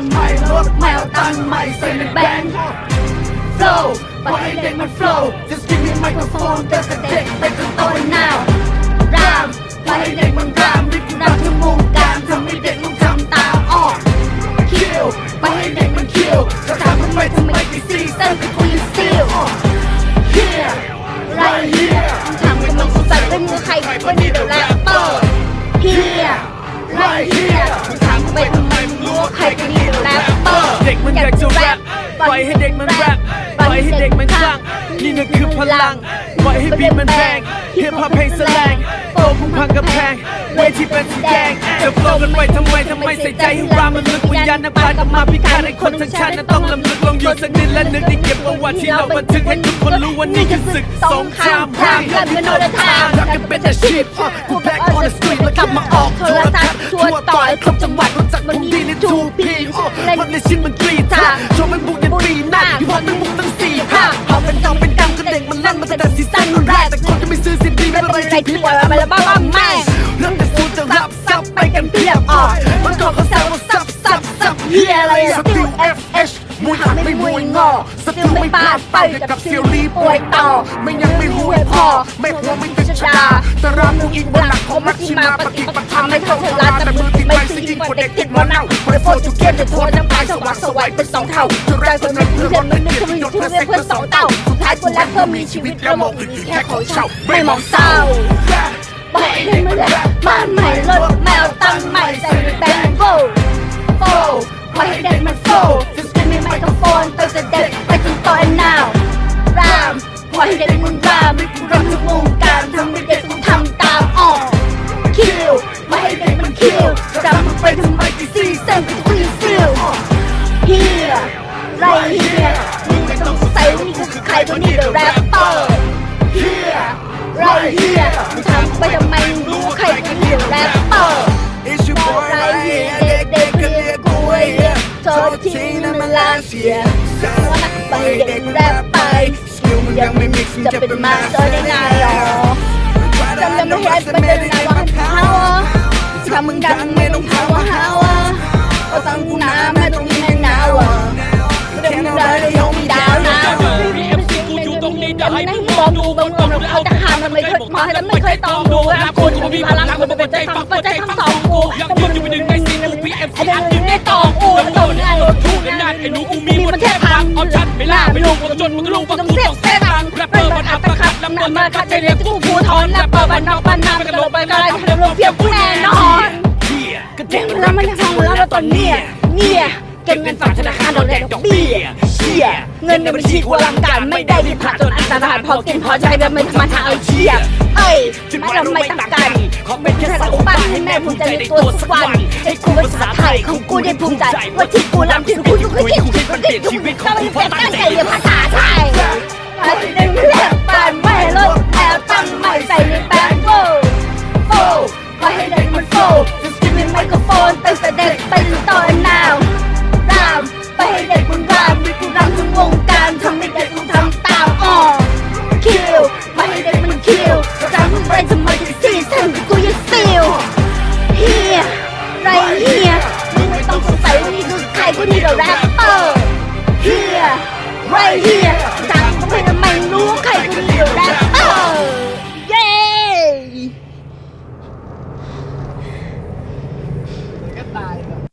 นใหม่รถแมวตั้งใหม่ใส่ในแบงค์ flow ปล่อยให้เด็กมัน flow just give me microphone เจอแต่เด็กไปจนโต now รามปล่อยให้เด็กมันรามริบรามทั้งวงการทำให้เด็กมันทำตามออก kill ปล่อยให้เด็กมัน kill จะถามทำไมทำไมกี่ซีซั่น รปปล่อยให้เด็กมันคลั่งนี่นั่นคือพลังปล่อยให้บีทมันแรงฮิปฮอปเพลงแสลงโตพุ่งพังกระแพงเวทีเป็นสีแดงจะโฟล์กันไว้ทำไมทำไมใส่ใจให้รามมันลึกวิญญาณนักปราชญ์กลับมาพิฆาตให้คนทั้งชาตินั้นต้องลำลึกลงอยู่สักนิดและนึกที่เก็บประวัติที่เราบันทึกให้ทุกคนรู้ว่านี่คือศึกสงครามพรามและเงินโนดทางรักกันเป็นอาชีพกูแบกออนสตรีทแล้วกลับมาออกโทรทัศน์ ทั่วต่อยครบจังหวัดรู้จักมันดีในทูพีมันในชิ้นมันกรีดทางชมมันบุกยันปีหน้าที่พอมันบุกตั้งสี่ภาคเอาเป็นกำเป็นกำก็เด็กมันลั่นมาตั้งแต่ซีซั่นแรกแต่คนจะไม่ซื้อซีดีไม่เป็นไรไรที่ปล่อยมาแล้วบ้าบ้าแม่เรื่องแต่ฟูจะรับซับไปกันเพียบอะมันก่อนเขาแซวว่าซับซับซับเฮียอะไรอะสติล FH มวยหักไม่มวยงอสติลไม่ปาดไปกับเซียวลีป่วยต่อไม่ยังไม่รู้ให้พอไม่หัวไม่ติด ชดาแต่รามกูอินบนหลักของมัชชิมาปฏิปธรรมไม่เท่าเทลาแต่มือติดไม่สิ่งยิ่งกว่าเด็กติดมะนาวบริโภคจุเกมจะโทษน้ำตาสว่างสวัยเป็นสองเท่าจุดแรกคนนั้นเพื่อนมันนึกจะมีอยู่เพื่อนเพื่อนสองเต่าสุดท้ายคนแรกเพิ่มมีชีวิตแล้วมองอื่นแค่ของเช่าไม่มองเศร้าปล่อยให้มันแรปบ้านใหม่รถแมวตั้งใหม่ใส่ในแบงโฟ คือใครวันนี้ the rapper here ไร here มึงถามไปทำไมมึงรู้ว่าใครเป็น the rapper It's your boy ไร right here here เด็กๆก็เรียกกูไอ้เหี้ยโทษทีนะมันลาเสียว่านักไปเด็กแรปไปสกิลมึงยังไม่มิกซ์จะเป็นมาสเตอร์ได้ไงหรอจำได้ไม่เห็นเป็นเดินไหนว่ามันเฮาอะถ้ามึงดังไม่ต้องเฮาอะเฮาอะก็ตั้งกูน้ำไม่ต้องมีแน่หนาวอะ มันไม่เคยมาแล้วไม่เคยตองดูนะคุณกูมีพลังคุณเป็นใจฟังเปิดใจทั้งสองกูแต่มึงอยู่ในไอ้เรื่องในตองอูมันโดนไอ้ทูกนั่นไอ้หนูกูมีมันแค่พังเอาชัดไม่ล่าไม่ลงกูจนมึงรู้ว่ากูต้องเสียตังแรปเปอร์มันอัปคัดลำเนำมาคัดใจเรียกกูภูทรแรปเปอร์บ้านนอกบ้านนาไม่กระโดดไปก็ได้ทำลงเพียงกูแน่นอนก็เด็กแล้วมันจะฟังแล้วตอนเนี้ยเนี่ย เก็บเงินฝากธนาคารโดนแดกดอกเบี้ยเชี่ยเงินในบัญชีกูอลังการไม่ได้ดีผ่าจนอันตรายพอกินพอใจเดินไม่ธรรมดาเอาเชี่ยเอ้ยไม่เราไม่ตั้งกันขอเป็นแค่สักปั้นให้แม่ภูมิใจในตัวสักวันให้กูภาษาไทยของกูได้ภูมิใจว่าที่กูรำที่กูอยู่คือที่กูคิดมันเปลี่ยนชีวิตต้องเพราะตั้งใจเรียนภาษาไทย แรปเปอร์ here oh. right here.